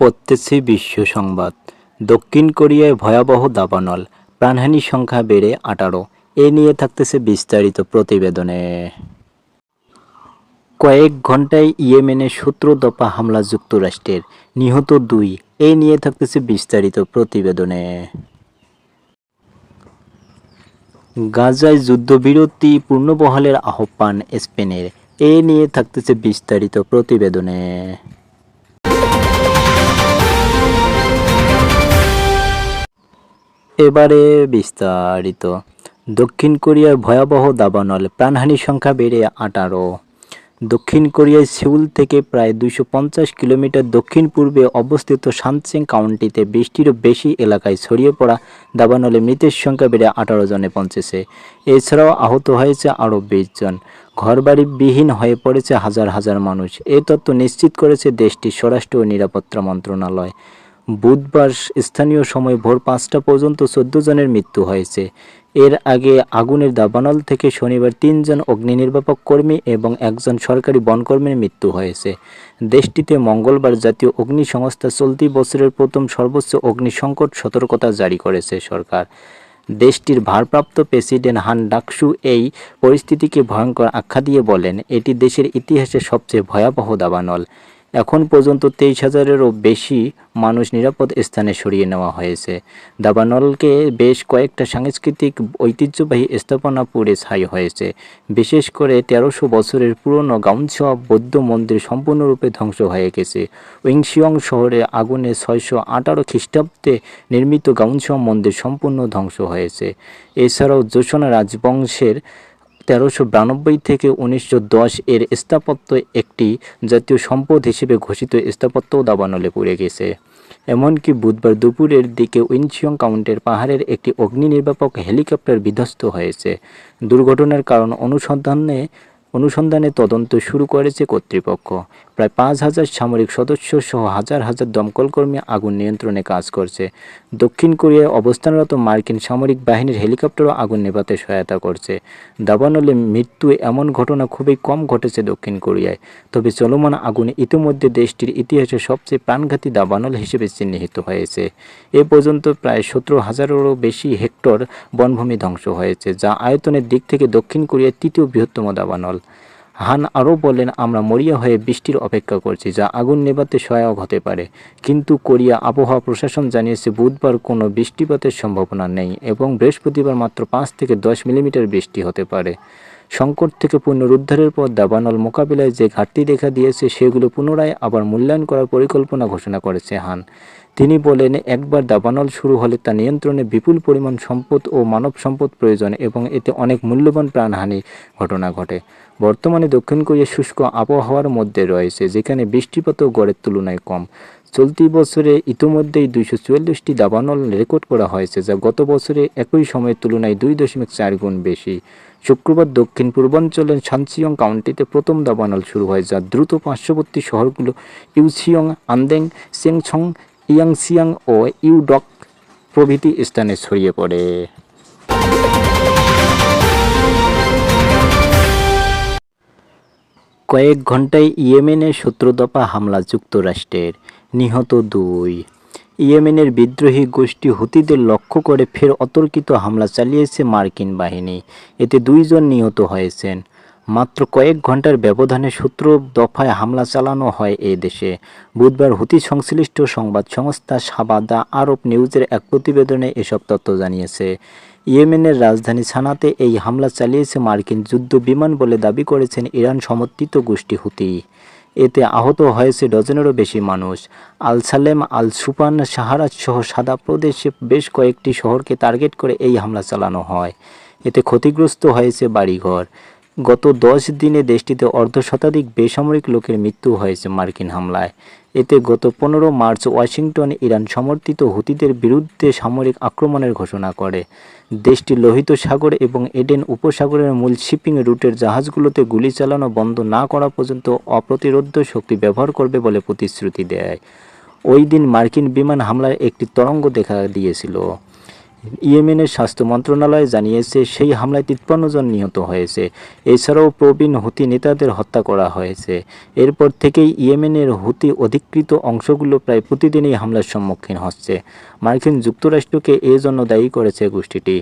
পড়তেছি বিশ্ব সংবাদ। দক্ষিণ কোরিয়ায় ভয়াবহ দাবানল। প্রাণহানির সংখ্যা বেড়ে আঠারো। এ নিয়ে থাকতেছে বিস্তারিত প্রতিবেদনে। কয়েক ঘন্টায় ইয়েমেনে সতেরো দফা হামলা যুক্তরাষ্ট্রের। নিহত দুই। এ নিয়ে থাকতেছে বিস্তারিত প্রতিবেদনে। গাজায় যুদ্ধবিরতি পূর্ণবহালের আহ্বান স্পেনের। এ নিয়ে থাকতেছে বিস্তারিত প্রতিবেদনে। এবারে বিস্তারিত। দক্ষিণ কোরিয়ার ভয়াবহ দাবানল প্রাণহানির সংখ্যা বেড়ে আঠারো। দক্ষিণ কোরিয়ার সেউল থেকে প্রায় দুইশো পঞ্চাশ কিলোমিটার দক্ষিণ পূর্বে অবস্থিত সানচেং কাউন্টিতে বৃষ্টিরও বেশি এলাকায় ছড়িয়ে পড়া দাবানলে মৃতের সংখ্যা বেড়ে আঠারো জনে পৌঁছেছে। এছাড়াও আহত হয়েছে আরও বিশ জন। ঘরবাড়ি বিহীন হয়ে পড়েছে হাজার হাজার মানুষ। এ তথ্য নিশ্চিত করেছে দেশটির স্বরাষ্ট্র ও নিরাপত্তা মন্ত্রণালয়। বুধবার স্থানীয় সময় ভোর পাঁচটা পর্যন্ত চোদ্দ জনের মৃত্যু হয়েছে। এর আগে আগুনের দাবানল থেকে শনিবার তিনজন অগ্নি নির্বাপক কর্মী এবং একজন সরকারি বনকর্মীর মৃত্যু হয়েছে। দেশটিতে মঙ্গলবার জাতীয় অগ্নি সংস্থা চলতি বছরের প্রথম সর্বোচ্চ অগ্নি সংকট সতর্কতা জারি করেছে সরকার। দেশটির ভারপ্রাপ্ত প্রেসিডেন্ট হান ডাকসু এই পরিস্থিতিকে ভয়ঙ্কর আখ্যা দিয়ে বলেন, এটি দেশের ইতিহাসে সবচেয়ে ভয়াবহ দাবানল। এখন পর্যন্ত তেইশ হাজারেরও বেশি মানুষ নিরাপদ স্থানে সরিয়ে নেওয়া হয়েছে। দাবানলকে বেশ কয়েকটা সাংস্কৃতিক ঐতিহ্যবাহী স্থাপনা পুড়ে ছাই হয়েছে। বিশেষ করে তেরোশো বছরের পুরনো গাউনসা বৌদ্ধ মন্দির সম্পূর্ণরূপে ধ্বংস হয়ে গেছে। উইংশিয়ং শহরে আগুনে ছয়শো আঠারো খ্রিস্টাব্দে নির্মিত গাউনসা মন্দির সম্পূর্ণ ধ্বংস হয়েছে। এছাড়াও যোশনা রাজবংশের তেরোশো বিরানব্বই থেকে উনিশশো দশ এর স্থাপত্য একটি জাতীয় সম্পদ হিসেবে ঘোষিত স্থাপত্য দাবানলে পড়ে গেছে। এমনকি বুধবার দুপুরের দিকে উইনশিয়ং কাউন্টের পাহাড়ের একটি অগ্নি নির্বাপক হেলিকপ্টার বিধ্বস্ত হয়েছে। দুর্ঘটনার কারণ অনুসন্ধানে অনুসন্ধানে তদন্ত শুরু করেছে কর্তৃপক্ষ। প্রায় পাঁচ হাজার সামরিক সদস্য সহ হাজার হাজার দমকলকর্মী আগুন নিয়ন্ত্রণে কাজ করছে। দক্ষিণ কোরিয়ায় অবস্থানরত মার্কিন সামরিক বাহিনীর হেলিকপ্টারও আগুন নেভাতে সহায়তা করছে। দাবানলে মৃত্যু এমন ঘটনা খুবই কম ঘটেছে দক্ষিণ কোরিয়ায়, তবে চলমান আগুনে ইতিমধ্যে দেশটির ইতিহাসে সবচেয়ে প্রাণঘাতী দাবানল হিসেবে চিহ্নিত হয়েছে। এ পর্যন্ত প্রায় সতেরো হাজারেরও বেশি হেক্টর বনভূমি ধ্বংস হয়েছে, যা আয়তনের দিক থেকে দক্ষিণ কোরিয়ার তৃতীয় বৃহত্তম দাবানল। হান আরও বলেন আমরা মরিয়া হয়ে বৃষ্টির অপেক্ষা করছি, যা আগুন নেভাতে সহায়ক হতে পারে। কিন্তু কোরিয়া আবহাওয়া প্রশাসন জানিয়েছে, বুধবার কোনো বৃষ্টিপাতের সম্ভাবনা নেই এবং বৃহস্পতিবার মাত্র পাঁচ থেকে দশ মিলিমিটার বৃষ্টি হতে পারে। সংকট থেকে পুনরুদ্ধারের পর দাবানল মোকাবিলায় যে ঘাটতি দেখা দিয়েছে, সেগুলো পুনরায় আবার মূল্যায়ন করার পরিকল্পনা ঘোষণা করেছে হান। তিনি বলেন, একবার দাবানল শুরু হলে তা নিয়ন্ত্রণে বিপুল পরিমাণ সম্পদ ও মানব সম্পদ প্রয়োজন এবং এতে অনেক মূল্যবান প্রাণহানি ঘটনা ঘটে। বর্তমানে দক্ষিণ কোরিয়া শুষ্ক আবহাওয়ার মধ্যে রয়েছে, যেখানে বৃষ্টিপাতও গড়ের তুলনায় কম। চলতি বছরে ইতোমধ্যেই দুইশো চুয়াল্লিশটি দাবানল রেকর্ড করা হয়েছে, যা গত বছরে একই সময়ের তুলনায় দুই দশমিক চার গুণ বেশি। শুক্রবার দক্ষিণ পূর্বাঞ্চলের সানসিয়ং কাউন্টিতে প্রথম দাবানল শুরু হয়, যা দ্রুত পার্শ্ববর্তী শহরগুলো ইউসিয়ং, আন্দেং, সেংছং, ইয়াংসিয়াং ও ইউডক প্রভৃতি স্থানে ছড়িয়ে পড়ে। কয়েক ঘন্টায় ইয়েমেনে সতেরো দফা হামলা যুক্তরাষ্ট্রের। নিহত দুই। ইয়েমেনের বিদ্রোহী গোষ্ঠী হুতিদের লক্ষ্য করে ফের অতর্কিত হামলা চালিয়েছে মার্কিন বাহিনী। এতে দুইজন নিহত হয়েছেন। মাত্র কয়েক ঘণ্টার ব্যবধানে সতেরো দফায় হামলা চালানো হয় এ দেশে। বুধবার হুতি সংশ্লিষ্ট সংবাদ সংস্থা সাবাদা আরব নিউজের এক প্রতিবেদনে এসব তথ্য জানিয়েছে। ইয়েমেনের রাজধানী সানাতে এই হামলা চালিয়েছে মার্কিন যুদ্ধ বিমান বলে দাবি করেছেন ইরান সমর্থিত গোষ্ঠী হুতি। এতে আহত হয়েছে ডজনেরও বেশি মানুষ। আল সালেম আল সুপান সাহারাজ সহ সাদা প্রদেশে বেশ কয়েকটি শহরকে টার্গেট করে এই হামলা চালানো হয়। এতে ক্ষতিগ্রস্ত হয়েছে বাড়িঘর। গত দশ দিনে দেশটিতে অর্ধ শতাধিক বেসামরিক লোকের মৃত্যু হয়েছে মার্কিন হামলায়। এতে গত পনেরো মার্চ ওয়াশিংটন ইরান সমর্থিত হুতিদের বিরুদ্ধে সামরিক আক্রমণের ঘোষণা করে। দেশটি লোহিত সাগর এবং এডেন উপসাগরের মূল শিপিং রুটের জাহাজগুলোতে গুলি চালানো বন্ধ না করা পর্যন্ত অপ্রতিরোধ শক্তি ব্যবহার করবে বলে প্রতিশ্রুতি দেয়। ওই দিন মার্কিন বিমান হামলার একটি তরঙ্গ দেখা দিয়েছিল। ইয়েমেনের স্বাস্থ্য মন্ত্রণালয় জানিয়েছে, সেই হামলায় তিপ্পান্ন জন নিহত হয়েছে। এছাড়াও প্রবীণ হুতি নেতাদের হত্যা করা হয়েছে। এরপর থেকেই ইয়েমেনের হুতি অধিকৃত অংশগুলো প্রায় প্রতিদিনই হামলার সম্মুখীন হচ্ছে। মার্কিন যুক্তরাষ্ট্রকে এ জন্য দায়ী করেছে গোষ্ঠীটি।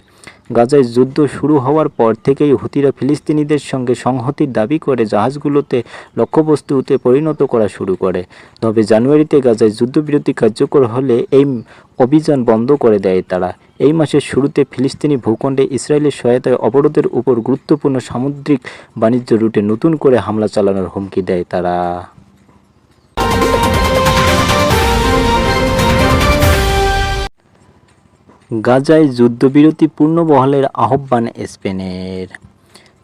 গাজায় যুদ্ধ শুরু হওয়ার পর থেকেই হুতিরা ফিলিস্তিনিদের সঙ্গে সংহতির দাবি করে জাহাজগুলোতে লক্ষ্যবস্তুতে পরিণত করা শুরু করে। তবে জানুয়ারিতে গাজায় যুদ্ধবিরতি কার্যকর হলে এই অভিযান বন্ধ করে দেয় তারা। এই মাসের শুরুতে ফিলিস্তিনি ভূখণ্ডে ইসরায়েলের সহায়তায় অবরোধের উপর গুরুত্বপূর্ণ সামুদ্রিক বাণিজ্য রুটে নতুন করে হামলা চালানোর হুমকি দেয় তারা। গাজায় যুদ্ধবিরতি পূর্ণবহালের আহ্বান স্পেনের।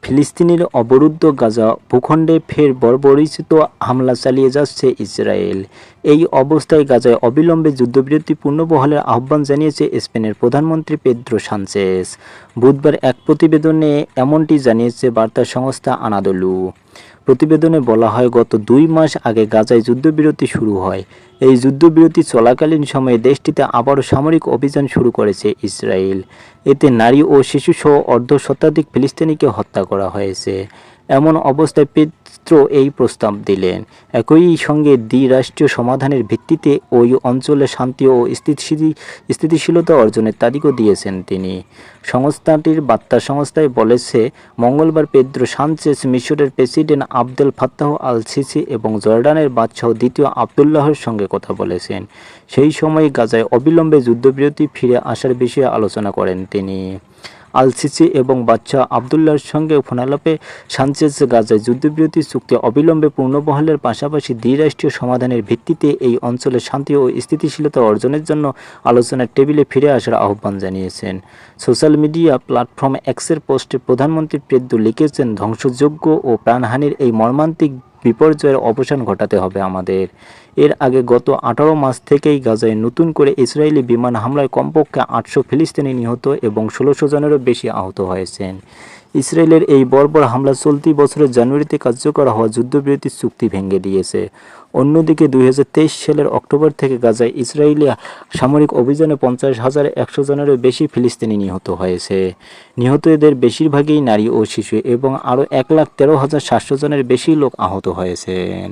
ফিলিস্তিনের অবরুদ্ধ গাজা ভূখণ্ডে ফের বর্বরিচিত হামলা চালিয়ে যাচ্ছে ইসরায়েল। এই অবস্থায় গাজায় অবিলম্বে যুদ্ধবিরতি পূর্ণবহালের আহ্বান জানিয়েছে স্পেনের প্রধানমন্ত্রী পেদ্রো সানচেস। বুধবার এক প্রতিবেদনে এমনটি জানিয়েছে বার্তা সংস্থা আনাদলু। প্রতিবেদনে বলা হয়, গত দুই মাস আগে গাজায় যুদ্ধবিরতি শুরু হয়। এই যুদ্ধবিরতি চলাকালীন সময়ে দেশটিতে আবারও সামরিক অভিযান শুরু করেছে ইসরায়েল। এতে নারী ও শিশুসহ অর্ধ শতাধিক ফিলিস্তিনিকে হত্যা করা হয়েছে। এমন অবস্থায় পেত্র এই প্রস্তাব দিলেন। একই সঙ্গে দ্বিরাষ্ট্রীয় সমাধানের ভিত্তিতে ওই অঞ্চলে শান্তি ও স্থিতিশীল স্থিতিশীলতা অর্জনের তারিখও দিয়েছেন তিনি। সংস্থাটির বার্তা সংস্থায় বলেছে, মঙ্গলবার পেদ্রো সানচেস মিশরের president Abdel Fattah al Sisi এবং জর্ডানের বাদশাহ দ্বিতীয় আবদুল্লাহর সঙ্গে কথা বলেছেন। সেই সময় গাজায় অবিলম্বে যুদ্ধবিরতি ফিরে আসার বিষয়ে আলোচনা করেন তিনি। আল সিসি এবং বাচ্চা আবদুল্লাহর সঙ্গে ফোনালাপে সানচেজ গাজায় যুদ্ধবিরতি চুক্তি অবিলম্বে পূর্ণবহালের পাশাপাশি দ্বিরাষ্ট্রীয় সমাধানের ভিত্তিতে এই অঞ্চলে শান্তি ও স্থিতিশীলতা অর্জনের জন্য আলোচনার টেবিলে ফিরে আসার আহ্বান জানিয়েছেন। সোশ্যাল মিডিয়া প্ল্যাটফর্ম এক্সের পোস্টে প্রধানমন্ত্রী পেদ্দু লিখেছেন ধ্বংসযোগ্য ও প্রাণহানির এই মর্মান্তিক বিপর্যয়ের অবসান ঘটাতে হবে আমাদের। এর আগে গত আঠারো মাস থেকেই গাজায় নতুন করে ইসরায়েলি বিমান হামলায় কমপক্ষে আটশো ফিলিস্তিনি নিহত এবং ষোলোশো জনেরও বেশি আহত হয়েছেন। ইসরায়েলের এই বর্বর হামলা চলতি বছরের জানুয়ারিতে কার্যকর হওয়া যুদ্ধবিরতি চুক্তি ভেঙে দিয়েছে। অন্যদিকে দুই হাজার তেইশ সালের অক্টোবর থেকে গাজায় ইসরায়েলি সামরিক অভিযানে পঞ্চাশ হাজার একশো জনেরও বেশি ফিলিস্তিনি নিহত হয়েছে। নিহতদের বেশিরভাগই নারী ও শিশু এবং আরও এক লাখ তেরো হাজার সাতশো জনের বেশি লোক আহত হয়েছেন।